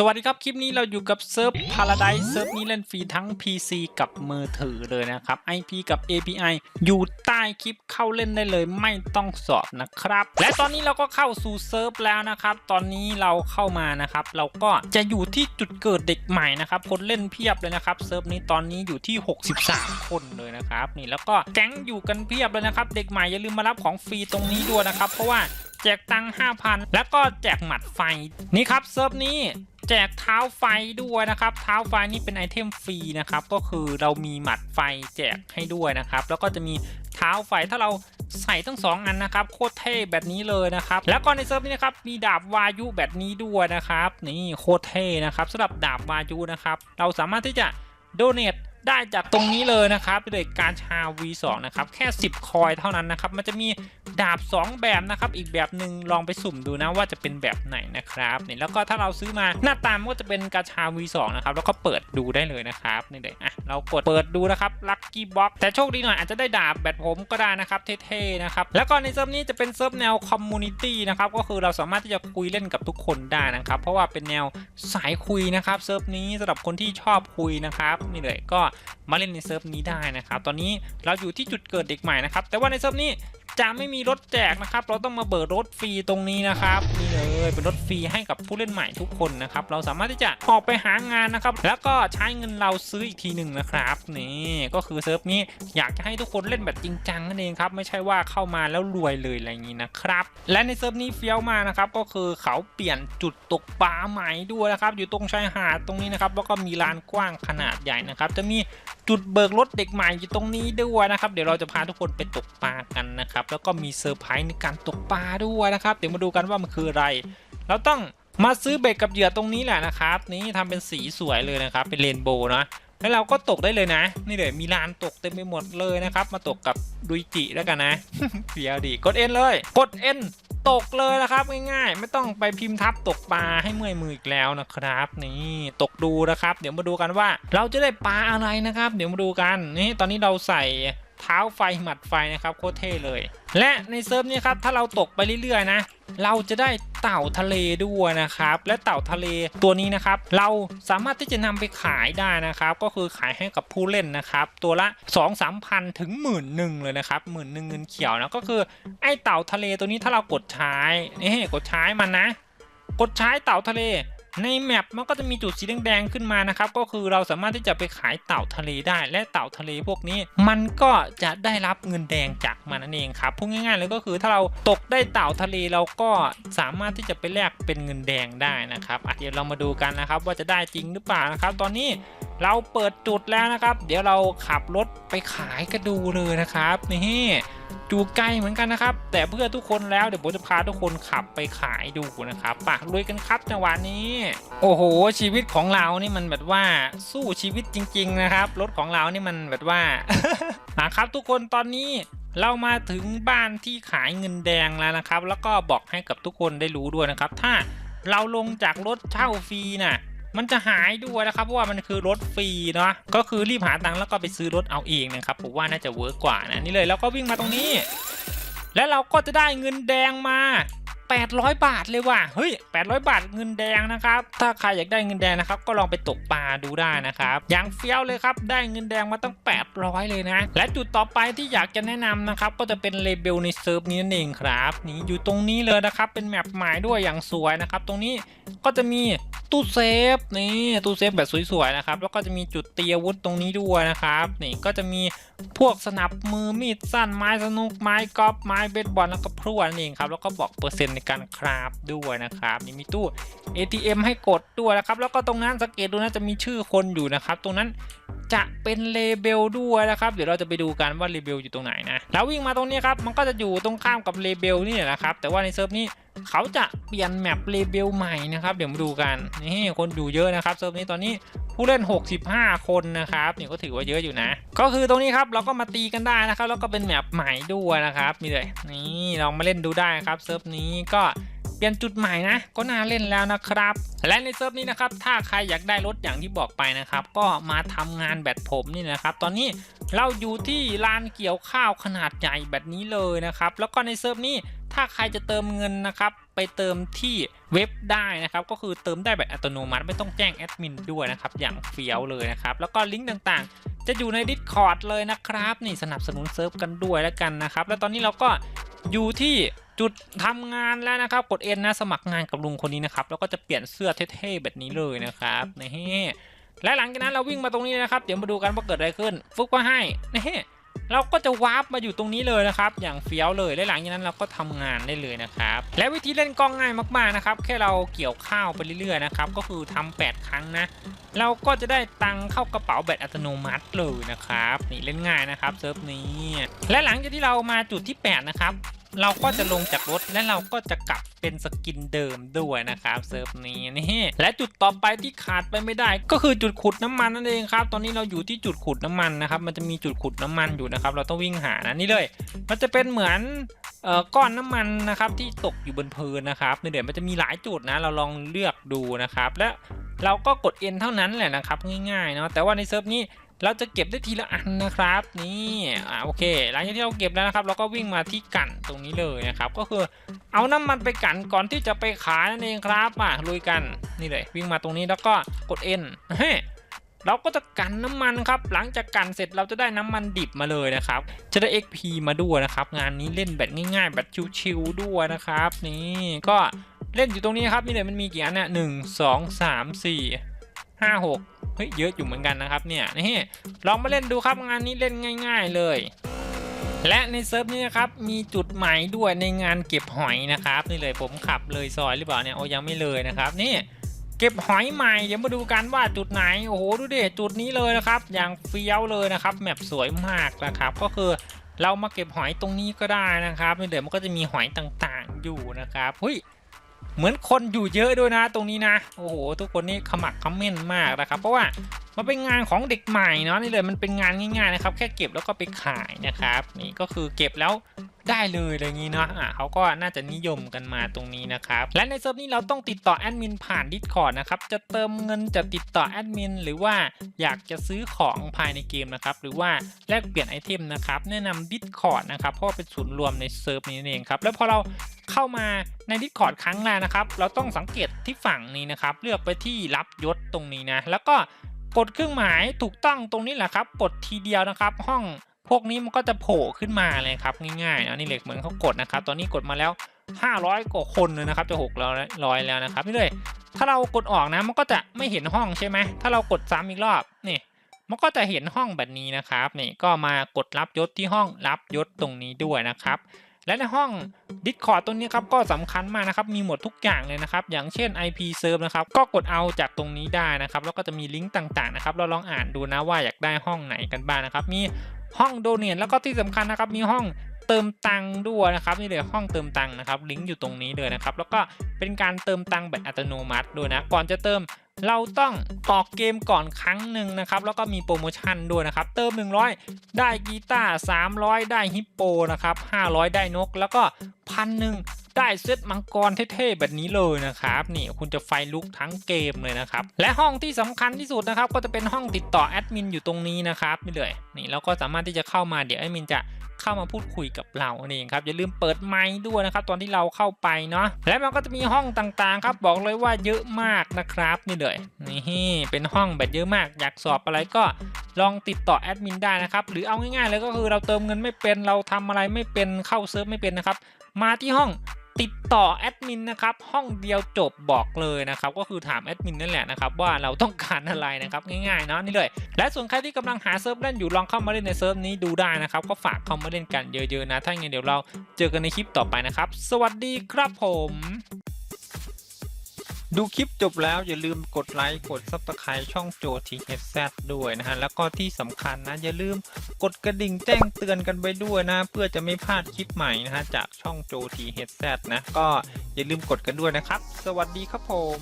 สวัสดีครับ คลิปนี้เราอยู่กับเซิร์ฟ Paradise เซิร์ฟนี้เล่นฟรีทั้ง PC กับมือถือเลยนะครับ IP กับ API อยู่ใต้คลิปเข้าเล่นได้เลยไม่ต้องสอบนะครับ และตอนนี้เราก็เข้าสู่เซิร์ฟแล้วนะครับ ตอนนี้เราเข้ามานะครับ เราก็จะอยู่ที่จุดเกิดเด็กใหม่นะครับ คนเล่นเพียบเลยนะครับเซิร์ฟนี้ตอนนี้อยู่ที่ 63 คนเลยนะครับนี่แล้วก็แก๊งอยู่กันเพียบเลยนะครับ เด็กใหม่อย่าลืมมารับของฟรีตรงนี้ด้วยนะครับ เพราะว่า แจกตังค์5,000 แล้วก็แจกหมัดไฟ นี่ครับเซิร์ฟนี้แจกเท้าไฟด้วยนะครับ เท้าไฟนี่เป็นไอเทมฟรีนะครับ ก็คือเรามีหมัดไฟแจกให้ด้วยนะครับ แล้วก็จะมีเท้าไฟถ้าเราใส่ทั้งสองอันนะครับ โคตรเท่แบบนี้เลยนะครับ แล้วก็ในเซิร์ฟนี้นะครับ มีดาบวายุแบบนี้ด้วยนะครับ นี่โคตรเท่นะครับสำหรับดาบวายุนะครับ เราสามารถที่จะโดเน a ได้จากตรงนี้เลยนะครับโดยการชา V2 นะครับ แค่ 10 คอยเท่านั้นนะครับ มันจะมี ดาบ 2 แบบนะครับ อีกแบบหนึ่งลองไปสุ่มดูนะว่าจะเป็นแบบไหนนะครับนี่แล้วก็ถ้าเราซื้อมาหน้าตามก็จะเป็นกาชา V2 นะครับแล้วก็เปิดดูได้เลยนะครับนี่เลยอะเรากดเปิดดูนะครับ Lucky Box แต่โชคดีหน่อยอาจจะได้ดาบแบบผมก็ได้นะครับเท่ๆนะครับแล้วก็ในเซิร์ฟนี้จะเป็นเซิร์ฟแนวคอมมูนิตี้นะครับก็คือเราสามารถที่จะคุยเล่นกับทุกคนได้นะครับเพราะว่าเป็นแนวสายคุยนะครับเซิร์ฟนี้สำหรับคนที่ชอบคุยนะครับนี่เลยก็มาเล่นในเซิร์ฟนี้ได้นะครับตอนนี้เราอยู่ที่จุดเกิดเด็กใหม่นะครับแต่ว่าในเซิร์ฟนี้ จะไม่มีรถแจกนะครับ เราต้องมาเบิกรถฟรีตรงนี้นะครับนี่เลยเป็นรถฟรีให้กับผู้เล่นใหม่ทุกคนนะครับเราสามารถที่จะออกไปหางานนะครับ แล้วก็ใช้เงินเราซื้ออีกทีหนึ่งนะครับนี่ก็คือเซิร์ฟนี้อยากจะให้ทุกคนเล่นแบบจริงจังนั่นเองครับไม่ใช่ว่าเข้ามาแล้วรวยเลยอะไรอย่างนี้นะครับ และในเซิร์ฟนี้เฟี้ยวมากนะครับก็คือเขาเปลี่ยนจุดตกปลาใหม่ด้วยนะครับ อยู่ตรงชายหาดตรงนี้นะครับแล้วก็มีลานกว้างขนาดใหญ่นะครับจะมี จุดเบิกรถเด็กใหม่อยู่ตรงนี้ด้วยนะครับ เดี๋ยวเราจะพาทุกคนไปตกปลากันนะครับ แล้วก็มีเซอร์ไพรส์ในการตกปลาด้วยนะครับ เดี๋ยวมาดูกันว่ามันคืออะไร เราต้องมาซื้อเบ็ดกับเหยื่อตรงนี้แหละนะครับ นี่ทำเป็นสีสวยเลยนะครับ เป็นเรนโบว์นะแล้วเราก็ตกได้เลยนะ นี่เลยมีลานตกเต็มไปหมดเลยนะครับ มาตกกับดุยจิแล้วกันนะเฟียวดีกดเอ็นเลย กดเอ็น ตกเลยนะครับง่ายๆ ไม่ต้องไปพิมพ์ทับตกปลาให้เมื่อยมืออีกแล้วนะครับ นี่ตกดูนะครับ เดี๋ยวมาดูกันว่า เราจะได้ปลาอะไรนะครับ เดี๋ยวมาดูกันนี่ตอนนี้เราใส่เท้าไฟหมัดไฟนะครับโคตรเท่เลย และในเซิร์ฟนี้ครับถ้าเราตกไปเรื่อยๆนะ เราจะได้เต่าทะเลด้วยนะครับ และเต่าทะเลตัวนี้นะครับ เราสามารถที่จะนำไปขายได้นะครับ ก็คือขายให้กับผู้เล่นนะครับ ตัวละ 2 3พันถึงหมื่นหนึ่งเลยนะครับหมื่นหนึ่งเงินเขียวนะก็คือไอ้เต่าทะเลตัวนี้ถ้าเรากดใช้นี่กดใช้มันนะ กดใช้เต่าทะเล ในแมปมันก็จะมีจุดสีแดงๆขึ้นมานะครับ ก็คือเราสามารถที่จะไปขายเต่าทะเลได้ และเต่าทะเลพวกนี้ มันก็จะได้รับเงินแดงจากมันนั่นเองครับพูดง่ายๆเลยก็คือถ้าเราตกได้เต่าทะเลเราก็สามารถที่จะไปแลกเป็นเงินแดงได้นะครับเดี๋ยวเรามาดูกันนะครับว่าจะได้จริงหรือเปล่านะครับ ตอนนี้ เราเปิดจุดแล้วนะครับ เดี๋ยวเราขับรถไปขายกันดูเลยนะครับนี่จูไกลเหมือนกันนะครับ แต่เพื่อทุกคนแล้วเดี๋ยวผมจะพาทุกคนขับไปขายดูนะครับปากลุยกันครับจังหวะนี้ โอ้โห ชีวิตของเรานี่มันแบบว่าสู้ชีวิตจริง ๆ นะครับ รถของเรานี่มันแบบว่านะครับทุกคนตอนนี้เรามาถึงบ้านที่ขายเงินแดงแล้วนะครับ แล้วก็บอกให้กับทุกคนได้รู้ด้วยนะครับ ถ้าเราลงจากรถเช่าฟรีน่ะ มันจะหายด้วยนะครับเพราะว่ามันคือรถฟรีเนาะก็คือรีบหาตังค์แล้วก็ไปซื้อรถเอาเองนะครับผมว่าน่าจะเวิร์กกว่านะนี่เลยแล้วก็วิ่งมาตรงนี้ แล้วเราก็จะได้เงินแดงมา 800 บาทเลยว่ะเฮ้ย800 บาทเงินแดงนะครับ ถ้าใครอยากได้เงินแดงนะครับ ก็ลองไปตกปลาดูได้นะครับอย่างเฟี้ยวเลยครับ ได้เงินแดงมาตั้ง 800 เลยนะ และจุดต่อไปที่อยากจะแนะนำนะครับ ก็จะเป็นเลเบลในเซิร์ฟนี้นั่นเองครับนี่อยู่ตรงนี้เลยนะครับ เป็นแมปใหม่ด้วยอย่างสวยนะครับ ตรงนี้ก็จะมีตู้เซฟนี่ตู้เซฟแบบสวยๆนะครับ แล้วก็จะมีจุดเตียวุธตรงนี้ด้วยนะครับ นี่ก็จะมีพวกสนับมือมีดสั้นไม้สนุกไม้กอล์ฟไม้เบสบอลแล้วก็พลั่วนั่นเองครับแล้วก็บอกเปอร์เซ็นต์ในการคราฟด้วยนะครับนี่มีตู้ ATM ให้กดด้วยนะครับ แล้วก็ตรงนั้นสังเกตดูนะจะมีชื่อคนอยู่นะครับ ตรงนั้นจะเป็นเลเบลด้วยนะครับ เดี๋ยวเราจะไปดูกันว่าเลเบลอยู่ตรงไหนนะแล้ววิ่งมาตรงนี้ครับมันก็จะอยู่ตรงข้ามกับเลเบลนี่แหละนะครับ แต่ว่าในเซิร์ฟนี้เขาจะเปลี่ยนแมปเลเบลใหม่นะครับ เดี๋ยวมาดูกันนี่คนอยู่เยอะนะครับเซิร์ฟนี้ตอนนี้ ผู้เล่น 65 คนนะครับนี่ก็ถือว่าเยอะอยู่นะ ก็คือตรงนี้ครับเราก็มาตีกันได้นะครับ แล้วก็เป็นแมปใหม่ด้วยนะครับนี่เลยนี่ลองมาเล่นดูได้ครับเซิร์ฟนี้ก็เปลี่ยนจุดใหม่นะก็น่าเล่นแล้วนะครับ และในเซิร์ฟนี้นะครับถ้าใครอยากได้รถอย่างที่บอกไปนะครับ ก็มาทำงานแบบผมนี่นะครับ ตอนนี้เราอยู่ที่ลานเกี่ยวข้าวขนาดใหญ่แบบนี้เลยนะครับ แล้วก็ในเซิร์ฟนี้ถ้าใครจะเติมเงินนะครับ ไปเติมที่เว็บได้นะครับ ก็คือเติมได้แบบอัตโนมัติไม่ต้องแจ้งแอดมินด้วยนะครับ อย่างเฟี้ยวเลยนะครับ แล้วก็ลิงก์ต่างๆ จะอยู่ใน Discord เลยนะครับ นี่สนับสนุนเซิร์ฟกันด้วยแล้วกันนะครับ แล้วตอนนี้เราก็อยู่ที่จุดทำงานแล้วนะครับ กด N นะสมัครงานกับลุงคนนี้นะครับ แล้วก็จะเปลี่ยนเสื้อเท่ๆแบบนี้เลยนะครับนี่และหลังจากนั้นเราวิ่งมาตรงนี้นะครับ เดี๋ยวมาดูกันว่าเกิดอะไรขึ้น ฟุกก็ให้นี่ เราก็จะวาร์ปมาอยู่ตรงนี้เลยนะครับ อย่างเฟี้ยวเลยและหลังจากนั้นเราก็ทำงานได้เลยนะครับ และวิธีเล่นกล้องง่ายมากๆนะครับ แค่เราเกี่ยวข้าวไปเรื่อยๆนะครับก็คือทำ8ครั้งนะ เราก็จะได้ตังเข้ากระเป๋าแบตอัตโนมัติเลยนะครับนี่เล่นง่ายนะครับเซิร์ฟนี้ และหลังจากที่เรามาจุดที่ 8 นะครับเราก็จะลงจากรถและเราก็จะกลับ เป็นสกินเดิมด้วยนะครับเซิร์ฟนี้นี่และจุดต่อไปที่ขาดไปไม่ได้ ก็คือจุดขุดน้ำมันนั่นเองครับ ตอนนี้เราอยู่ที่จุดขุดน้ำมันนะครับ มันจะมีจุดขุดน้ำมันอยู่นะครับ เราต้องวิ่งหานะนี่เลย มันจะเป็นเหมือนเอ่อก้อนน้ำมันนะครับที่ตกอยู่บนพื้นนะครับในเดี๋ยวมันจะมีหลายจุดนะ เราลองเลือกดูนะครับ และเราก็กด N เท่านั้นแหละนะครับ ง่ายๆเนาะแต่ว่าในเซิร์ฟนี้ เราจะเก็บได้ทีละอันนะครับนี่อ่าโอเค หลังจากที่เราเก็บแล้วนะครับ เราก็วิ่งมาที่กันตรงนี้เลยนะครับ ก็คือเอาน้ำมันไปกันก่อนที่จะไปขายนั่นเองครับมาลุยกันนี่เลยวิ่งมาตรงนี้แล้วก็กด N เฮ้เราก็จะกันน้ำมันครับ หลังจากกันเสร็จเราจะได้น้ำมันดิบมาเลยนะครับ จะได้ XP มาด้วยนะครับ งานนี้เล่นแบบง่ายๆ แบบชิวๆด้วยนะครับ นี่ก็เล่นอยู่ตรงนี้ครับนี่เลยมันมีกี่อันเนี่ยหนึ่งสองสามสี่ห้าหก เฮ้ยเยอะอยู่เหมือนกันนะครับเนี่ยนี่ลองมาเล่นดูครับงานนี้เล่นง่าย ๆเลยและในเซิร์ฟนี้นะครับมีจุดใหม่ด้วยในงานเก็บหอยนะครับนี่เลยผมขับเลยซอยหรือเปล่าเนี่ยโอ้ยังไม่เลยนะครับนี่เก็บหอยใหม่เดี๋ยวมาดูกันว่าจุดไหนโอ้โหดูดิจุดนี้เลยนะครับอย่างเฟี้ยวเลยนะครับแมปสวยมากนะครับก็คือเรามาเก็บหอยตรงนี้ก็ได้นะครับเดี๋ยวมันก็จะมีหอยต่างๆอยู่นะครับเฮ้ย เหมือนคนอยู่เยอะด้วยนะตรงนี้นะ โอ้โห ทุกคนนี่ขมักขม้นมากนะครับ เพราะว่า มันเป็นงานของเด็กใหม่เนาะนี่เลยมันเป็นงานง่ายๆนะครับ แค่เก็บแล้วก็ไปขายนะครับ นี่ก็คือเก็บแล้วได้เลยอะไรอย่างนี้เนาะอะเขาก็น่าจะนิยมกันมาตรงนี้นะครับ และในเซิร์ฟนี้เราต้องติดต่อแอดมินผ่าน Discord นะครับ จะเติมเงินจะติดต่อแอดมินหรือว่าอยากจะซื้อของภายในเกมนะครับ หรือว่าแลกเปลี่ยนไอเทมนะครับ แนะนำ Discord นะครับ เพราะเป็นศูนย์รวมในเซิร์ฟนี้นั่นเองครับ แล้วพอเราเข้ามาใน Discord ครั้งแรกนะครับ เราต้องสังเกตที่ฝั่งนี้นะครับ เลือกไปที่รับยศตรงนี้นะ แล้วก็ กดเครื่องหมายถูกต้องตรงนี้แหละครับ กดทีเดียวนะครับ ห้องพวกนี้มันก็จะโผล่ขึ้นมาเลยครับง่ายๆนะนี่เหล็กเหมือนเขากดนะครับ ตอนนี้กดมาแล้ว 500 กว่าคนเลยนะครับ จะ600แล้วนะครับนี่เลยถ้าเรากดออกนะมันก็จะไม่เห็นห้องใช่ไหมถ้าเรากดซ้ำอีกรอบนี่มันก็จะเห็นห้องแบบนี้นะครับนี่ก็มากดรับยศที่ห้องรับยศตรงนี้ด้วยนะครับ และในห้อง Discord ตรงนี้ครับก็สำคัญมากนะครับ มีหมดทุกอย่างเลยนะครับ อย่างเช่น IP serve นะครับ ก็กดเอาจากตรงนี้ได้นะครับ แล้วก็จะมีลิงก์ต่างๆนะครับ เราลองอ่านดูนะว่าอยากได้ห้องไหนกันบ้างนะครับ มีห้องโดเนทแล้วก็ที่สำคัญนะครับ มีห้องเติมตังค์ด้วยนะครับนี่เลยห้องเติมตังค์นะครับลิงก์อยู่ตรงนี้เลยนะครับแล้วก็เป็นการเติมตังค์แบบอัตโนมัติด้วยนะก่อนจะเติม เราต้องออกเกมก่อนครั้งหนึ่งนะครับ แล้วก็มีโปรโมชั่นด้วยนะครับ เติม 100 ได้กีตาร์300 ได้ฮิปโปนะครับ 500 ได้นก แล้วก็พันหนึ่งได้เซตมังกรเท่ๆแบบนี้เลยนะครับนี่คุณจะไฟลุกทั้งเกมเลยนะครับ และห้องที่สำคัญที่สุดนะครับ ก็จะเป็นห้องติดต่อแอดมินอยู่ตรงนี้นะครับนี่เลยนี่แล้วก็สามารถที่จะเข้ามาเดี๋ยวแอดมินจะ เข้ามาพูดคุยกับเราเองครับอย่าลืมเปิดไมค์ด้วยนะครับตอนที่เราเข้าไปเนาะและมันก็จะมีห้องต่างๆ ครับบอกเลยว่าเยอะมากนะครับนี่เลยนี่เป็นห้องแบบเยอะมาก อยากสอบอะไรก็ลองติดต่อแอดมินได้นะครับหรือเอาง่ายๆเลยก็คือเราเติมเงินไม่เป็นเราทำอะไรไม่เป็นเข้าเซิร์ฟไม่เป็นนะครับมาที่ห้อง ติดต่อแอดมินนะครับห้องเดียวจบบอกเลยนะครับก็คือถามแอดมินนั่นแหละนะครับว่าเราต้องการอะไรนะครับง่ายๆเนาะนี่เลย และส่วนใครที่กำลังหาเซิร์ฟเล่นอยู่ลองเข้ามาเล่นในเซิร์ฟนี้ดูได้นะครับก็ฝากเข้ามาเล่นกันเยอะๆนะ ถ้าอย่างนั้เดี๋ยวเราเจอกันในคลิปต่อไปนะครับ สวัสดีครับผม ดูคลิปจบแล้วอย่าลืมกดไลค์กดซับสไครต์ช่องโจทีเอสแซด้วยนะฮะ แล้วก็ที่สำคัญนะ อย่าลืมกดกระดิ่งแจ้งเตือนกันไปด้วยนะ เพื่อจะไม่พลาดคลิปใหม่นะฮะ จากช่องโจทีเอสแซนะ ก็อย่าลืมกดกันด้วยนะครับ สวัสดีครับผม